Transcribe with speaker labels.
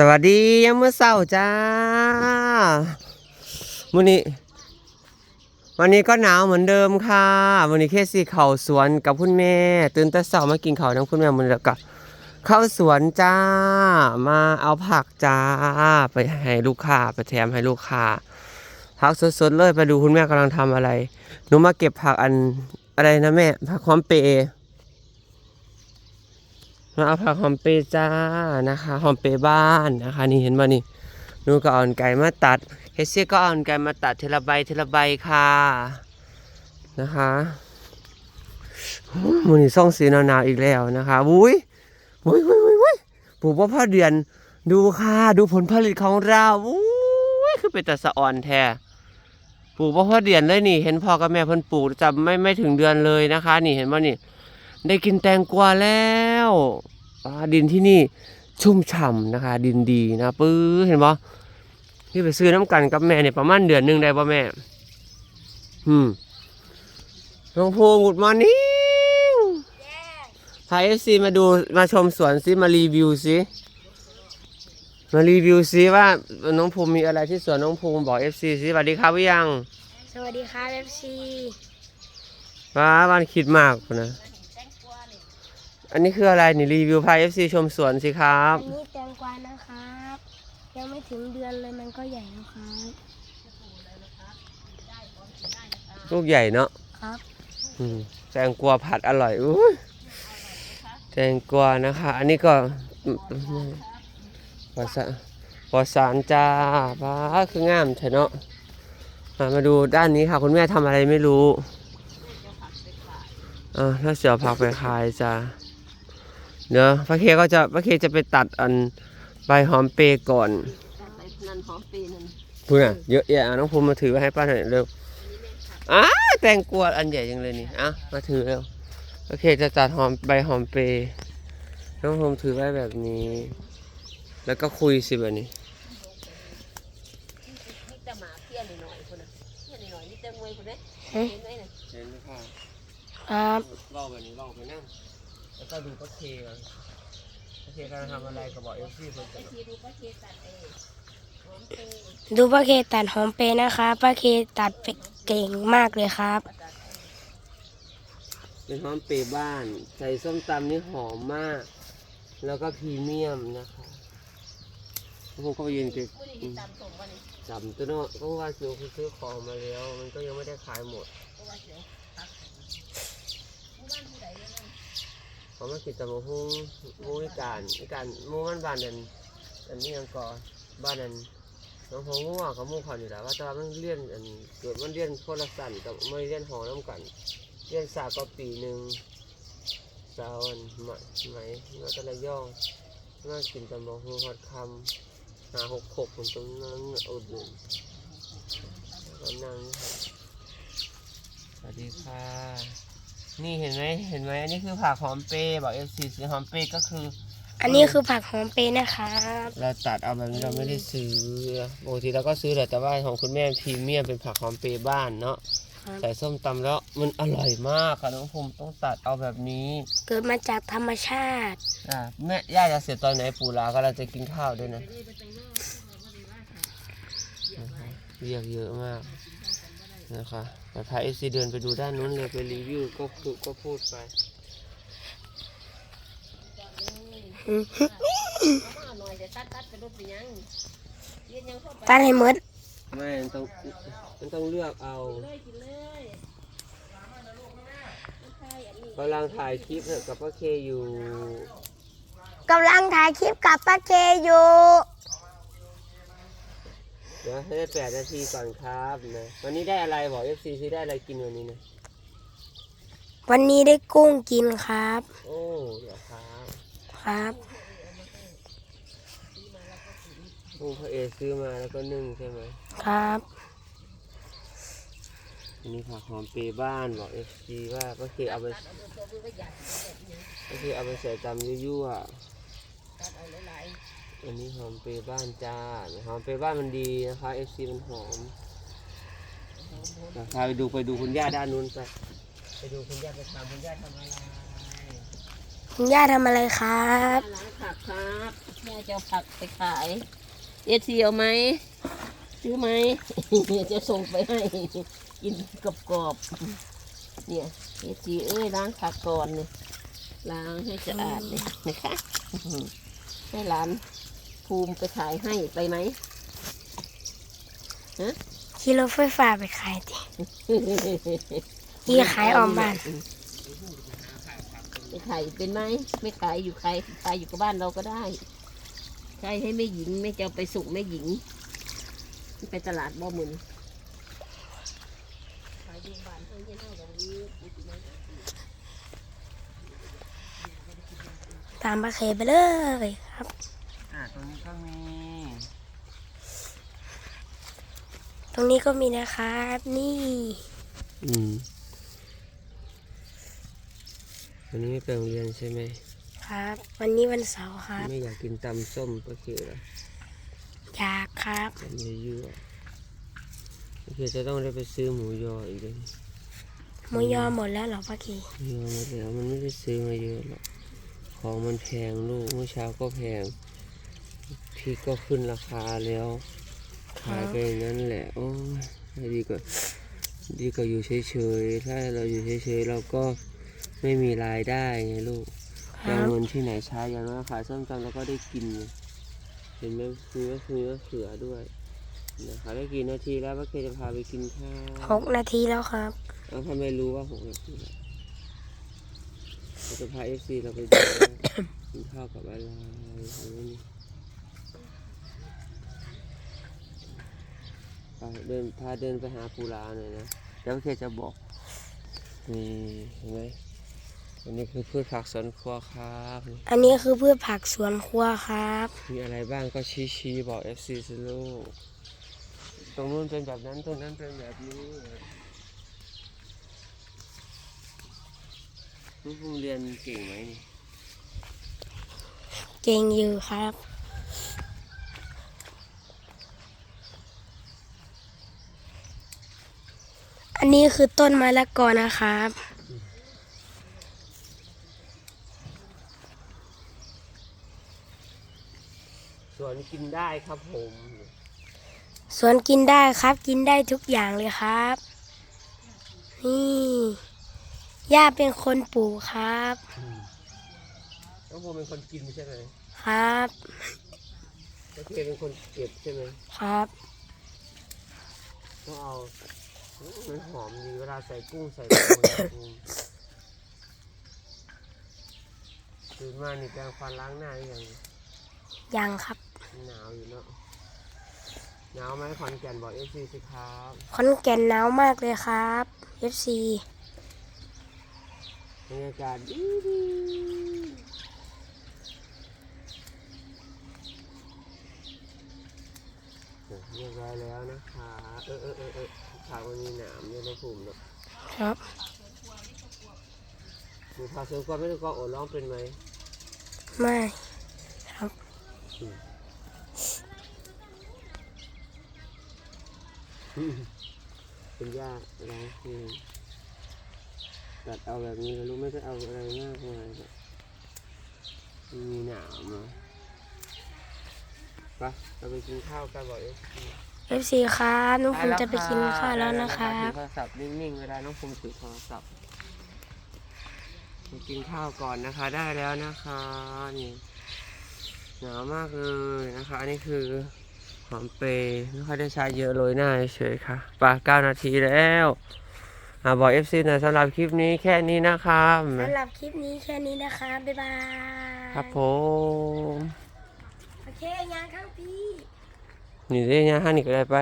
Speaker 1: สวัสดียามมื้อเช้าจ้ามื้อนี้วันนี้ก็หนาวเหมือนเดิมค่ะวันนี้เคสซี่เข่าสวนกับคุณแม่ ตื่นแต่เช้ามากินข้าวน้ำคุณแม่มื้อนี้แล้วก็เข้าสวนจ้า มาเอาผักจ้า ไปให้ลูกค้าไปแถมให้ลูกค้าผักสดๆเลยไปดูคุณแม่กำลังทำอะไรหนูมาเก็บผักอันอะไรนะแม่ผักหอมเปรย์ มาเอาผักหอมเปจ้านะคะหอมเปบ้านนะคะ นี่เห็นบ่นี่นูก็เอาไก่มาตัดเคสซี่ก็เอาไก่มาตัดเทละใบเทละใบค่ะนะคะมือนี่ส่องสีหนาวๆอีกแล้วนะคะอุ้ยอุ้ยอุ้ยอุ้ยอุ้ยปลูกว่าพ่อเดือนดูค่ะ ดูผลผลิตของเราอุ้ยคือเป็นแต่สะอ่อนแท้ปลูกว่าพ่อเดือนเลยนี่ เห็นพ่อกับแม่เพิ่นปลูกจะไม่ไม่ถึงเดือนเลยนะคะ นี่เห็นบ่นี่ ได้กินแตงกวาแล้ว อ่าดินที่นี่ชุ่มฉ่ำนะคะ ดินดีนะปื้อเห็นบ่ที่ไปซื้อน้ำกันกับแม่เนี่ยประมาณเดือนหนึงได้ป่ะแม่ อืมน้องภูกุดมานิ่งพาเอฟซีมาดูมาชมสวนซิมารีวิวซิมารีวิวซิว่าน้องภูมิมีอะไรที่สวนน้องภูมิบอกเอฟซีซิสวัสดีครับพี่ยัง
Speaker 2: สวัสดีครับเอฟซี
Speaker 1: ว้าบ้านคิดมากพุ่นนะ อันนี้คืออะไรนี่รีวิวพาเอฟซีชมสวนสิครับ
Speaker 2: อันนี้แตงกวานะครับ ยังไม่ถึงเดือนเลยมันก็ใหญ่แล้วครับ
Speaker 1: ลูกใหญ่เนาะ
Speaker 2: ครับ
Speaker 1: อืมแตงกวาผัดอร่อยอุ้ยแตงกวานะคะ อันนี้ก็ปอสะปอสารจ้าป้าคืองามเถอะเนาะอะมาดูด้านนี้ค่ะ คุณแม่ทำอะไรไม่รู้อ่าถ้าเสือผักไปขายจ้า เดี๋ยวพระเคก็จะพระเคจะไปตัดอันใบหอมเปรย์ก่อน
Speaker 3: ไปนันหอมปีนั่น
Speaker 1: พูดอะเยอะแยะอะน้องภูมิมาถือไว้ให้ป้าหน่อยเร็วอ้าแตงกวาอันใหญ่จังเลยนี่อะมาถือเร็วโอเคจะตัดหอมใบหอมเปรย์น้องภูมิถือไว้แบบนี้ แล้วก็คุยสิแบบนี้
Speaker 3: นี่แต่หมาเพี้ยนหน่อยๆคนน่ะเพี้ยนหน่อยๆนี่แต่งวยคนเนี้เห็นไหมน่ะ
Speaker 1: เห็นไหมค่ะ
Speaker 2: ครับ
Speaker 1: เล่าแบบนี้เล่าไปนั่ง แล้วก็ดูป้าเคก่อนป้าเคกำลังทำอะไรก็บอกเอฟซีคนจะ
Speaker 3: ทีดูก็เคตัดเองหอมปี
Speaker 2: ดูป้าเคตัดหอมเปรย์นะคะป้าเคตัดเก่งมากเลยครับ
Speaker 1: เป็นหอมเปรย์บ้าน ใส่ส้มตำนี่หอมมาก แล้วก็พรีเมียมนะคะผมก็ไปยืนเก็บ
Speaker 3: ไม่ได้ยินตามส่งวันนี้
Speaker 1: จำตัวเนาะก็ว่าซื้อซื้อของมาแล้ว มันก็ยังไม่ได้ขายหมด
Speaker 3: เพราะว่าเดี๋ยวพักหมู่บ้านผู้ใดเนี่ยนั่น
Speaker 1: เขามากินต่หมูหุ้งหมูวิการวิการมูมันบ้านเดินอันนี้ยังก่อบ้านนั้นน้องพงง่วเขามูเขาอยู่แล้วว่าแตอนมันเลี้ยนอันเกิดมันเลี้ยนคนลสันกับไม่เลี้ยนหอน้ำกันเลี้ยนสาก็ปีหนึ่งสาวอันไหมไหมมาตะละย่องมากินต่หมูหุ้งฮอดคำหาหกหกคนตรงนั้นอุดหนุนแล้วนั่งสวัสดีค่ะ นี่เห็นไหมเห็นไหมอันนี้คือผักหอมเปรย์บอกเอฟซีซื้อหอมเปรย์ก็คือ
Speaker 2: อันนี้คือผักหอมเปรย์นะครับ
Speaker 1: เราตัดเอาแบบนี้เราไม่ได้ซื้อปกติเราก็ซื้อแหละแต่ว่าของคุณแม่พรีเมียมเป็นผักหอมเปรย์บ้านเนาะ
Speaker 2: ครับ
Speaker 1: ใส่ส้มตำแล้วมันอร่อยมากค่ะน้องภูมิต้องตัดเอาแบบนี้
Speaker 2: เกิดมาจากธรรมชาติ
Speaker 1: อะแม่ย่าจะเสร็จตอนไหนปู่ลาก็เราจะกินข้าวด้วยนะนะคะเรียกเยอะมาก นะคะแต่พาเอซีเดินไปดูด้านนู้นเลยไปรีวิวก็คือก็พูดไป
Speaker 3: เอามาหน่อยจะตัดตัดกระโดดไปยังเรียนยังเข้าไป
Speaker 2: ตัดให้หมด
Speaker 1: ไม่มันต้องมันต้องเลือกเอา
Speaker 3: เลยกินเลยใช่อันนี้
Speaker 1: กำลังถ่ายคลิปเถอะกับพ่อเคอยู่
Speaker 2: กำลังถ่ายคลิปกับป้าเคอยู่
Speaker 1: เดี๋ยวให้ได้แปดนาทีก่อนครับนะวันนี้ได้อะไรบอกเอฟซีซีได้อะไรกินวันนี้นะ
Speaker 2: วันนี้ได้กุ้งกินครับ
Speaker 1: โอ้เดี๋ยวครับ
Speaker 2: ครับ
Speaker 1: กุ้งพระเอซื้อมาแล้วก็นึ่งใช่ไหม
Speaker 2: ครับ
Speaker 1: อันนี้ผักหอมเปรย์บ้านบอกเอฟซีว่าพ่อเคเอาไปพ่อเคเอาไปใส่ตำยั่ว
Speaker 3: ตัดเอาหลาย
Speaker 1: ๆ อันนี้หอมเปรย์บ้านจ้าหอมเปรย์บ้านมันดีนะคะเอฟซีมันหอมอะพาไปดูไปดูคุณย่าด้านนู้นไปไปดูคุณย่าไปถามคุณย่าทำอะไร
Speaker 2: คุณย่าทำอะไรครับ
Speaker 3: ๆล้างผักครับย่าจะเอาผักไปขายเอทีเอาไหมซื้อไหมจะส่งไปให้กินกรอบๆเนี่ยเอทีเอ้ยล้างผักก่อนเนี่ยล้างให้สะอาดเลยนะคะให้หลาน ภูมิไปขายให้ไปไหม
Speaker 2: ขี่รถไฟฟ้าไปขายดิยี่ขายออมบ้าน
Speaker 3: ไปขายเป็นไหมไม่ขายอยู่ขายขายอยู่กับบ้านเราก็ได้ขายให้แม่หญิงแม่จะเอาไปส่งแม่หญิง ไปตลาดบ่หมุนขายอยู่บ้านเพื่อนเท่าอย่างนี้
Speaker 2: ตามป้าเคไปเลยครับ
Speaker 1: อ่า ตรงนี้ก็มี
Speaker 2: ตรงนี้ก็มีนะครับ นี่
Speaker 1: อืมวันนี้ไม่ไปโรงเรียนใช่ไหม
Speaker 2: ครับ วันนี้วันเสาร์ครับ
Speaker 1: ไม่อยากกินตำส้มก็คืออะไร
Speaker 2: อยากครับ
Speaker 1: ตำเยอะๆก็คือจะต้องได้ไปซื้อหมูยออีกเลย
Speaker 2: หมูยอหมดแล้วเหรอป้าเค
Speaker 1: หมูยอหมดแล้วมันไม่ได้ซื้อมาเยอะหรอกของมันแพงลูกเมื่อเช้าก็แพง พริกก็ขึ้นราคาแล้ว ขายไปอย่างนั้นแหละโอ้ยไม่ดีกว่าดีกว่าอยู่เฉยๆถ้าเราอยู่เฉยๆเราก็ไม่มีรายได้ไงลูก
Speaker 2: ค
Speaker 1: จะ
Speaker 2: รั
Speaker 1: เอา
Speaker 2: บ
Speaker 1: เงินที่ไหนใช้อย่างน้อยขายส้มตำแล้วก็ได้กินไงเห็นไหมคือก็คือก็เขือด้วยนะคะได้กี่นาทีแล้วว่าเคจะพาไปกินข้าว
Speaker 2: หกนาทีแล้วครับ
Speaker 1: เอาถ้าไม่รู้ว่าหกนาทีแล้วเราจะพาเอฟซีเราไปดูว่า กินข้าวกับอะไรอะไรนี่ ไปเดินพาเดินไปหาปูลาหน่อยนะแล้วเคจะบอกนี่เห็นไหมอันนี้คือพืชผักสวนครัวครับนี่
Speaker 2: อันนี้คือพืชผักสวนครัวครับ
Speaker 1: มีอะไรบ้างก็ชี้ชี้บอก FC สิลูกตรงนู้นเป็นแบบนั้นตรงนั้นเป็นแบบนี้ลูกภูมิเรียนเก่งไหมนี่
Speaker 2: เก่งอยู่ครับ นนี้คือต้นมะละกอนะครับ
Speaker 1: สวนกินได้ครับผม
Speaker 2: สวนกินได้ครับ กินได้ทุกอย่างเลยครับ นี่ย่าเป็นคนปลูกครับ
Speaker 1: น้องภูมิเป็นคนกินใช่ไหม
Speaker 2: ครับ
Speaker 1: แล้วเคเป็นคนเก็บใช่ไหม
Speaker 2: ครับ
Speaker 1: ต้องเอาอื้อ มันหอมดีเวลาใส่กุ้งใส่ปูนะภูมิตื่นมานี่แปรงฟันล้างหน้าหรือยัง
Speaker 2: ยังครับ
Speaker 1: หนาวอยู่เนาะหนาวไหมขอนแก่นบอกเอฟซีสิครับ
Speaker 2: ขอนแก่นหนาวมากเลยครับ FC
Speaker 1: บรรยากาศดีดีเรียบร้อย แล้วนะคะเออเออเออเออผักมันมีหนามด้วยนะภูมิเนาะ
Speaker 2: ครับ
Speaker 1: หนูพาเสือกวางไม่ได้ก็โอร้องเป็นไหม
Speaker 2: ไม่ครับ
Speaker 1: เป็นยากร้องเพลงตัดเอาแบบนี้ลูกไม่ได้เอาอะไรมากมายหรอกมันมีหนามเนาะไปเราไปกินข้าวกันบอก เอฟซี
Speaker 2: FC ครับน้องผมจะไปกินข้าวแล้วนะครับ
Speaker 1: ถือโทรศัพท์นิ่งๆเวลาน้องภูมิถือโทรศัพท์ไปกินข้าวก่อนนะคะได้แล้วนะคะนี่หนาวมากเลยนะคะ อันนี้คือหอมเปรย์ไม่ค่อยได้ใช้เยอะโรยหน้าเฉยๆค่ะปลาเก้านาทีแล้วอ่าบอกเอฟซีนะสำหรับคลิปนี้แค่นี้นะครับ
Speaker 2: สำหรับคลิปนี้แค่นี้นะคะบ๊ายบาย
Speaker 1: ครับผม
Speaker 2: โอเคงานข้างพี่
Speaker 1: นี่ได้ยังห้านี่ก็ได้ไป